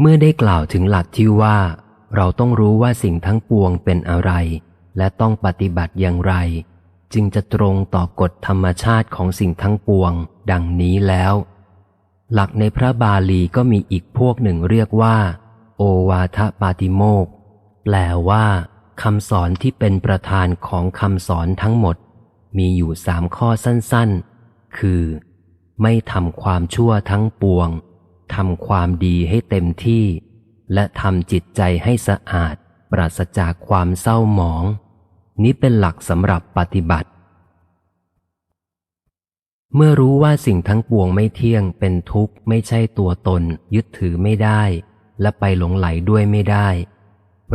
เมื่อได้กล่าวถึงหลักที่ว่า เราต้องรู้ว่าสิ่งทั้งปวงเป็นอะไร และต้องปฏิบัติอย่างไร จึงจะตรงต่อกฎธรรมชาติของสิ่งทั้งปวง ดังนี้แล้ว หลักในพระบาลีก็มีอีกพวกหนึ่งเรียกว่า โอวาทปาติโมกแปลว่าคำสอนที่เป็นประธานของคำสอนทั้งหมด มีอยู่สามข้อสั้นๆ คือ ไม่ทำความชั่วทั้งปวง ทำความดีให้เต็มที่ และทำจิตใจให้สะอาด ปราศจากความเศร้าหมอง นี้เป็นหลักสำหรับปฏิบัติ เมื่อรู้ว่าสิ่งทั้งปวงไม่เที่ยงเป็นทุกข์ไม่ใช่ตัวตน ยึดถือไม่ได้ และไปหลงไหลด้วยไม่ได้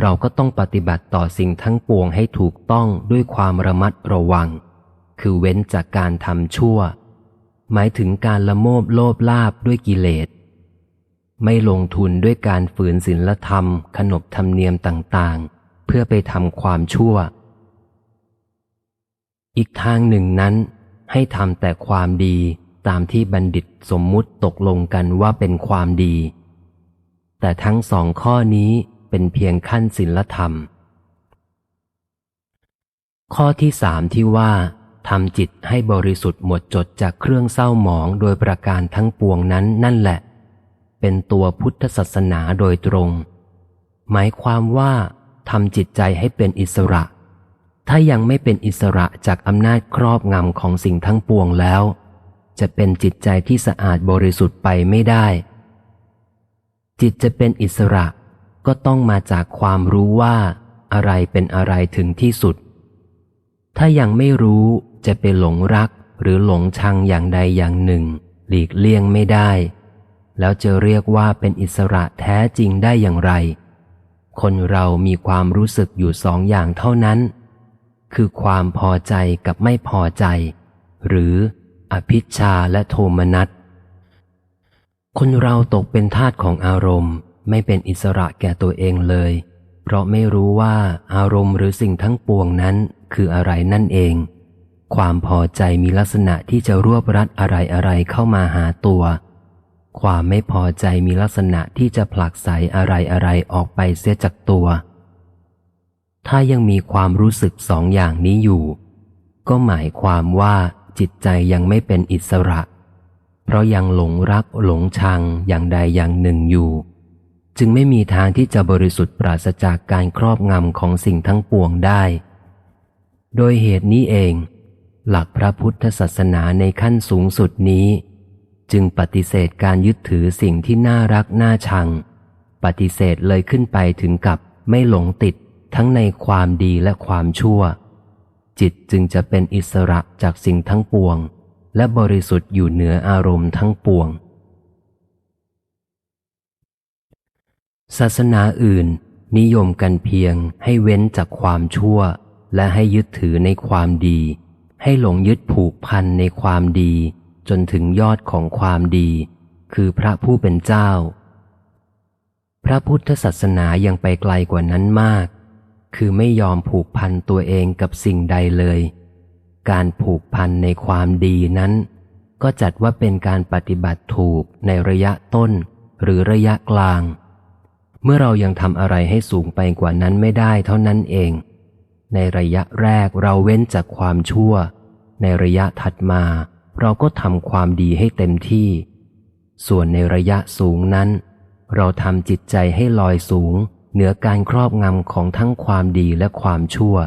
เราก็ต้องปฏิบัติต่อสิ่งทั้งปวงให้ถูกต้องด้วยความระมัดระวัง คือเว้นจากการทำชั่วหมายถึงการละโมบโลภลาบด้วยกิเลส ไม่ลงทุนด้วยการฝืนศีลธรรม ขนบธรรมเนียมต่างๆ เพื่อไปทำความชั่ว อีกทางหนึ่งนั้น ให้ทำแต่ความดีตามที่บัณฑิตสมมุติตกลงกันว่าเป็นความดี แต่ทั้งสองข้อนี้เป็นเพียงขั้นศีลธรรม ข้อที่สามที่ว่าทำจิตให้บริสุทธิ์หมดจดจากเครื่องเศร้าหมองโดยประการทั้งปวงนั้นนั่นแหละ เป็นตัวพุทธศาสนาโดยตรง หมายความว่าทำจิตใจให้เป็นอิสระ ถ้ายังไม่เป็นอิสระจากอำนาจครอบงำของสิ่งทั้งปวงแล้ว จะเป็นจิตใจที่สะอาดบริสุทธิ์ไปไม่ได้ จิตจะเป็นอิสระก็ต้องมาจากความรู้ว่าอะไรเป็นอะไรถึงที่สุด ถ้ายังไม่รู้จะไปหลงรักหรือหลงชังอย่างใดอย่างหนึ่ง หลีกเลี่ยงไม่ได้ แล้วจะเรียกว่าเป็นอิสระแท้จริงได้อย่างไร คนเรามีความรู้สึกอยู่สองอย่างเท่านั้น คือความพอใจกับไม่พอใจ หรืออภิชาและโทมนัส คนเราตกเป็นทาสของอารมณ์ ไม่เป็นอิสระแก่ตัวเองเลย เพราะไม่รู้ว่าอารมณ์หรือสิ่งทั้งปวงนั้นคืออะไรนั่นเอง ความพอใจมีลักษณะที่จะรวบรัดอะไรอะไรเข้ามาหาตัว ความไม่พอใจมีลักษณะที่จะผลักไสอะไรอะไรออกไปเสียจากตัว ถ้ายังมีความรู้สึกสองอย่างนี้อยู่ ก็หมายความว่าจิตใจยังไม่เป็นอิสระ เพราะยังหลงรักหลงชังอย่างใดอย่างหนึ่งอยู่ จึงไม่มีทางที่จะบริสุทธิ์ปราศจากการครอบงำของสิ่งทั้งปวงได้ โดยเหตุนี้เอง หลักพระพุทธศาสนาในขั้นสูงสุดนี้ จึงปฏิเสธการยึดถือสิ่งที่น่ารักน่าชัง ปฏิเสธเลยขึ้นไปถึงกับไม่หลงติดทั้งในความดีและความชั่ว จิตจึงจะเป็นอิสระจากสิ่งทั้งปวง และบริสุทธิ์อยู่เหนืออารมณ์ทั้งปวง ศาสนาอื่น นิยมกันเพียงให้เว้นจากความชั่ว และให้ยึดถือในความดี ให้หลงยึดผูกพันในความดี จนถึงยอดของความดี คือพระผู้เป็นเจ้า พระพุทธศาสนายังไปไกลกว่านั้นมาก คือไม่ยอมผูกพันตัวเองกับสิ่งใดเลย การผูกพันในความดีนั้น ก็จัดว่าเป็นการปฏิบัติถูกในระยะต้นหรือระยะกลาง เมื่อเรายังทำอะไรให้สูงไปกว่านั้นไม่ได้เท่านั้นเอง ในระยะแรกเราเว้นจากความชั่ว ในระยะถัดมา เราก็ทำความดีให้เต็มที่ ส่วนในระยะสูงนั้น เราทำจิตใจให้ลอยสูง เหนือการครอบงำของทั้งความดีและความชั่ว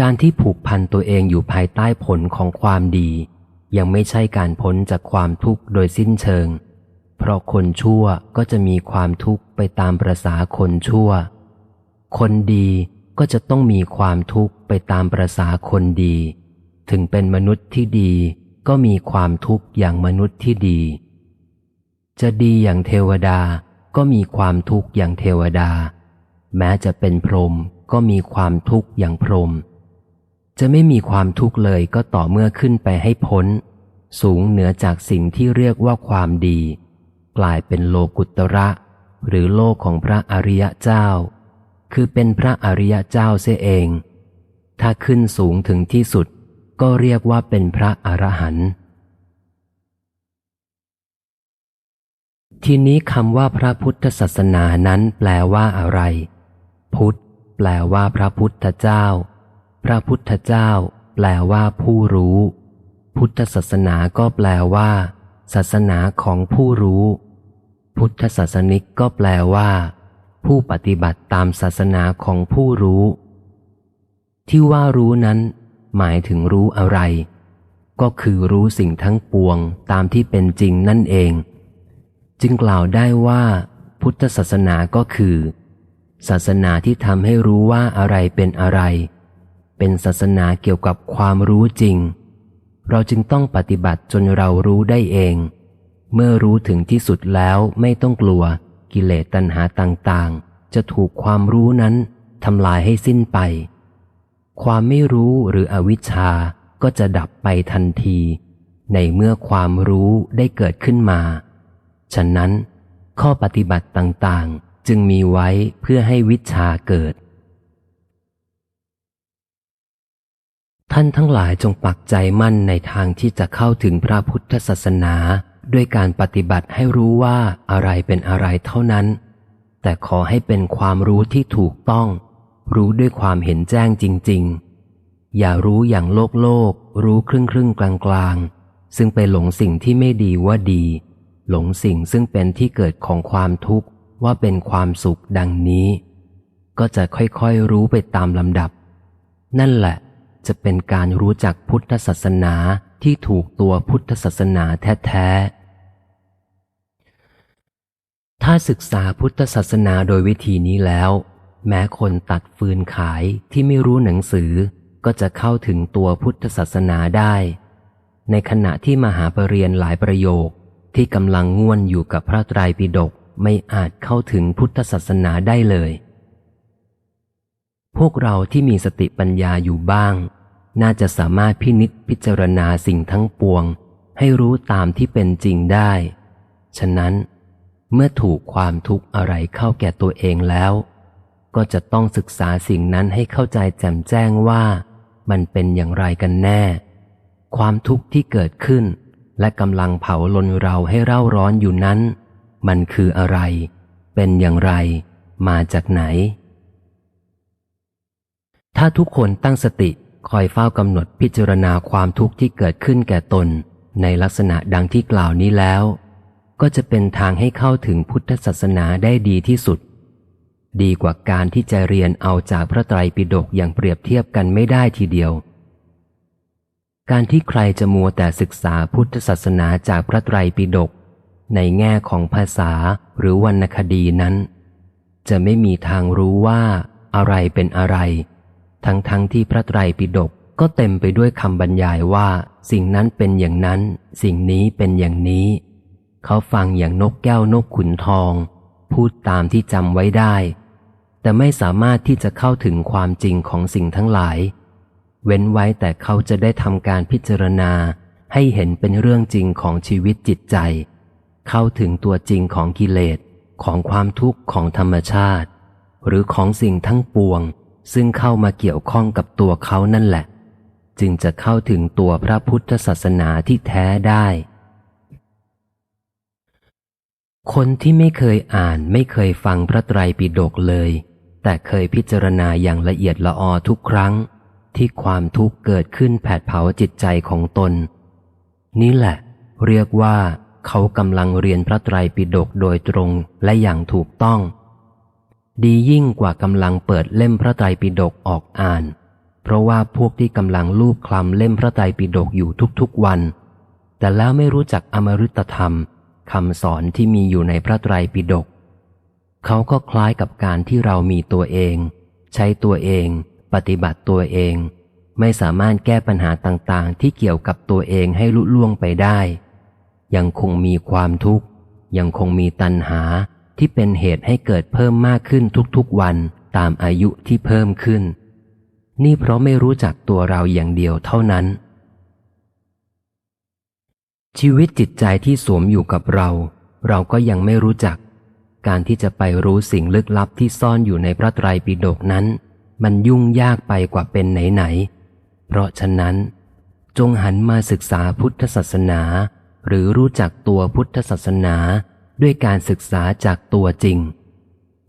การที่ผูกพันตัวเองอยู่ภายใต้ผลของความดี ยังไม่ใช่การพ้นจากความทุกข์โดยสิ้นเชิง เพราะคนชั่วก็จะมีความทุกข์ไปตามประษาคนชั่ว คนดีก็จะต้องมีความทุกข์ไปตามประษาคนดี ถึงเป็นมนุษย์ที่ดีก็มีความทุกข์อย่างมนุษย์ที่ดี จะดีอย่างเทวดาก็มีความทุกข์อย่างเทวดา แม้จะเป็นพรหมก็มีความทุกข์อย่างพรหมจะไม่มีความทุกข์เลยก็ต่อเมื่อขึ้นไปให้พ้น สูงเหนือจากสิ่งที่เรียกว่าความดี กลายเป็นโลกุตระ หรือโลกของพระอริยเจ้า คือเป็นพระอริยเจ้าเสียเอง ถ้าขึ้นสูงถึงที่สุด ก็เรียกว่าเป็นพระอรหันต์ทีนี้คำว่าพระพุทธศาสนานั้นแปลว่าอะไร พุทธ แปลว่าพระพุทธเจ้า พระพุทธเจ้า แปลว่าผู้รู้ พุทธศาสนาก็แปลว่า ศาสนาของผู้รู้ พุทธศาสนิกก็แปลว่า ผู้ปฏิบัติตามศาสนาของผู้รู้ ที่ว่ารู้นั้น หมายถึงรู้อะไร ก็คือรู้สิ่งทั้งปวงตามที่เป็นจริงนั่นเอง จึงกล่าวได้ว่า พุทธศาสนาก็คือ ศาสนาที่ทำให้รู้ว่าอะไรเป็นอะไร เป็นศาสนาเกี่ยวกับความรู้จริง เราจึงต้องปฏิบัติจนเรารู้ได้เอง เมื่อรู้ถึงที่สุดแล้วไม่ต้องกลัว กิเลสตัณหาต่างๆ จะถูกความรู้นั้นทำลายให้สิ้นไป ความไม่รู้หรืออวิชชาก็จะดับไปทันที ในเมื่อความรู้ได้เกิดขึ้นมา ฉะนั้น ข้อปฏิบัติต่างๆ จึงมีไว้เพื่อให้วิชาเกิด ท่านทั้งหลายจงปักใจมั่นในทางที่จะเข้าถึงพระพุทธศาสนา ด้วยการปฏิบัติให้รู้ว่าอะไรเป็นอะไรเท่านั้น แต่ขอให้เป็นความรู้ที่ถูกต้อง รู้ด้วยความเห็นแจ้งจริง ๆ อย่ารู้อย่างโลกโลก รู้ครึ่งครึ่งกลางกลางซึ่งไปหลงสิ่งที่ไม่ดีว่าดี หลงสิ่งซึ่งเป็นที่เกิดของความทุกข์ว่าเป็นความสุขดังนี้ ก็จะค่อยๆรู้ไปตามลำดับ นั่นแหละ จะเป็นการรู้จักพุทธศาสนาที่ถูกตัวพุทธศาสนาแท้ๆ ถ้าศึกษาพุทธศาสนาโดยวิธีนี้แล้ว แม้คนตัดฟืนขายที่ไม่รู้หนังสือก็จะเข้าถึงตัวพุทธศาสนาได้ ในขณะที่มหาปรริญญาหลายประโยคที่กำลังง่วนอยู่กับพระไตรปิฎกไม่อาจเข้าถึงพุทธศาสนาได้เลย พวกเราที่มีสติปัญญาอยู่บ้าง น่าจะสามารถพินิษพิจารณาสิ่งทั้งปวง ให้รู้ตามที่เป็นจริงได้ ฉะนั้น เมื่อถูกความทุกข์อะไรเข้าแก่ตัวเองแล้ว ก็จะต้องศึกษาสิ่งนั้นให้เข้าใจแจ่มแจ้งว่า มันเป็นอย่างไรกันแน่ ความทุกข์ที่เกิดขึ้น และกำลังเผาลนเราให้เร่าร้อนอยู่นั้น มันคืออะไร เป็นอย่างไร มาจากไหน ถ้าทุกคนตั้งสติคอยเฝ้ากำหนดพิจารณาความทุกข์ที่เกิดขึ้นแก่ตน ในลักษณะดังที่กล่าวนี้แล้ว ก็จะเป็นทางให้เข้าถึงพุทธศาสนาได้ดีที่สุด ดีกว่าการที่จะเรียนเอาจากพระไตรปิฎกอย่างเปรียบเทียบกันไม่ได้ทีเดียว การที่ใครจะมัวแต่ศึกษาพุทธศาสนาจากพระไตรปิฎกในแง่ของภาษาหรือวรรณคดีนั้น จะไม่มีทางรู้ว่าอะไรเป็นอะไร ทั้งๆทที่พระไตรปิฎกก็เต็มไปด้วยคำบรรยายว่า สิ่งนั้นเป็นอย่างนั้น สิ่งนี้เป็นอย่างนี้ เขาฟังอย่างนกแก้วนกขุนทอง พูดตามที่จำไว้ได้ แต่ไม่สามารถที่จะเข้าถึงความจริงของสิ่งทั้งหลาย เว้นไว้แต่เขาจะได้ทำการพิจารณาให้เห็นเป็นเรื่องจริงของชีวิตจิตใจ เข้าถึงตัวจริงของกิเลสของความทุกข์ของธรรมชาติ หรือของสิ่งทั้งปวง ซึ่งเข้ามาเกี่ยวข้องกับตัวเขานั่นแหละ จึงจะเข้าถึงตัวพระพุทธศาสนาที่แท้ได้ คนที่ไม่เคยอ่านไม่เคยฟังพระไตรปิฎกเลย แต่เคยพิจารณาอย่างละเอียดละออทุกครั้ง ที่ความทุกข์เกิดขึ้นแผดเผาจิตใจของตน นี่แหละ เรียกว่าเขากำลังเรียนพระไตรปิฎกโดยตรงและอย่างถูกต้อง ดียิ่งกว่ากำลังเปิดเล่มพระไตรปิฎกออกอ่าน เพราะว่าพวกที่กำลังลูบคลำเล่มพระไตรปิฎกอยู่ทุกๆวัน แต่แล้วไม่รู้จักอมฤตธรรมคำสอนที่มีอยู่ในพระไตรปิฎก เขาก็คล้ายกับการที่เรามีตัวเอง ใช้ตัวเอง ปฏิบัติตัวเอง ไม่สามารถแก้ปัญหาต่างๆ ที่เกี่ยวกับตัวเองให้ลุล่วงไปได้ ยังคงมีความทุกข์ ยังคงมีตัณหาที่เป็นเหตุให้เกิดเพิ่มมากขึ้นทุกๆวันตามอายุที่เพิ่มขึ้น นี่เพราะไม่รู้จักตัวเราอย่างเดียวเท่านั้น ชีวิตจิตใจที่สวมอยู่กับเรา เราก็ยังไม่รู้จัก การที่จะไปรู้สิ่งลึกลับที่ซ่อนอยู่ในพระไตรปิฎกนั้น มันยุ่งยากไปกว่าเป็นไหนๆ เพราะฉะนั้น จงหันมาศึกษาพุทธศาสนา หรือรู้จักตัวพุทธศาสนาด้วยการศึกษาจากตัวจริง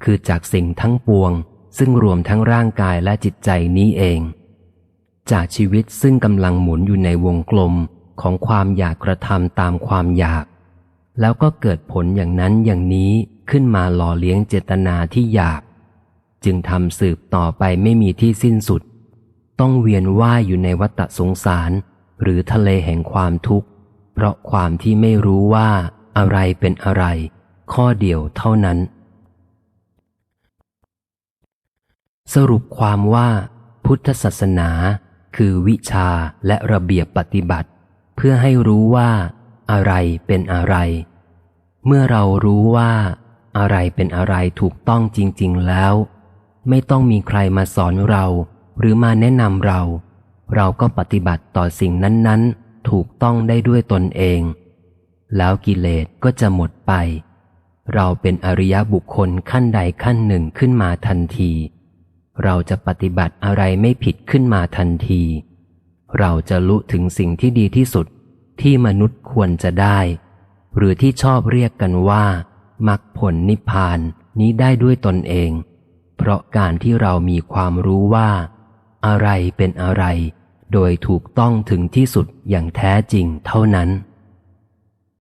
คือจากสิ่งทั้งปวง ซึ่งรวมทั้งร่างกายและจิตใจนี้เอง จากชีวิตซึ่งกำลังหมุนอยู่ในวงกลมของความอยากกระทำตามความอยาก แล้วก็เกิดผลอย่างนั้นอย่างนี้ ขึ้นมาหล่อเลี้ยงเจตนาที่อยาก จึงทำสืบต่อไปไม่มีที่สิ้นสุด ต้องเวียนว่ายอยู่ในวัฏสงสาร หรือทะเลแห่งความทุกข์ เพราะความที่ไม่รู้ว่าอะไรเป็นอะไร ข้อเดียวเท่านั้น สรุปความว่า พุทธศาสนาคือวิชาและระเบียบปฏิบัติ เพื่อให้รู้ว่าอะไรเป็นอะไร เมื่อเรารู้ว่า อะไรเป็นอะไรถูกต้องจริง ๆ แล้ว ไม่ต้องมีใครมาสอนเรา หรือมาแนะนำเรา เราก็ปฏิบัติต่อสิ่งนั้น ๆ ถูกต้องได้ด้วยตนเอง แล้วกิเลสก็จะหมดไป เราเป็นอริยบุคคลขั้นใดขั้นหนึ่งขึ้นมาทันที เราจะปฏิบัติอะไรไม่ผิดขึ้นมาทันที เราจะรู้ถึงสิ่งที่ดีที่สุดที่มนุษย์ควรจะได้ หรือที่ชอบเรียกกันว่า มรรคผลนิพพานนี้ได้ด้วยตนเอง เพราะการที่เรามีความรู้ว่า อะไรเป็นอะไร โดยถูกต้องถึงที่สุดอย่างแท้จริงเท่านั้น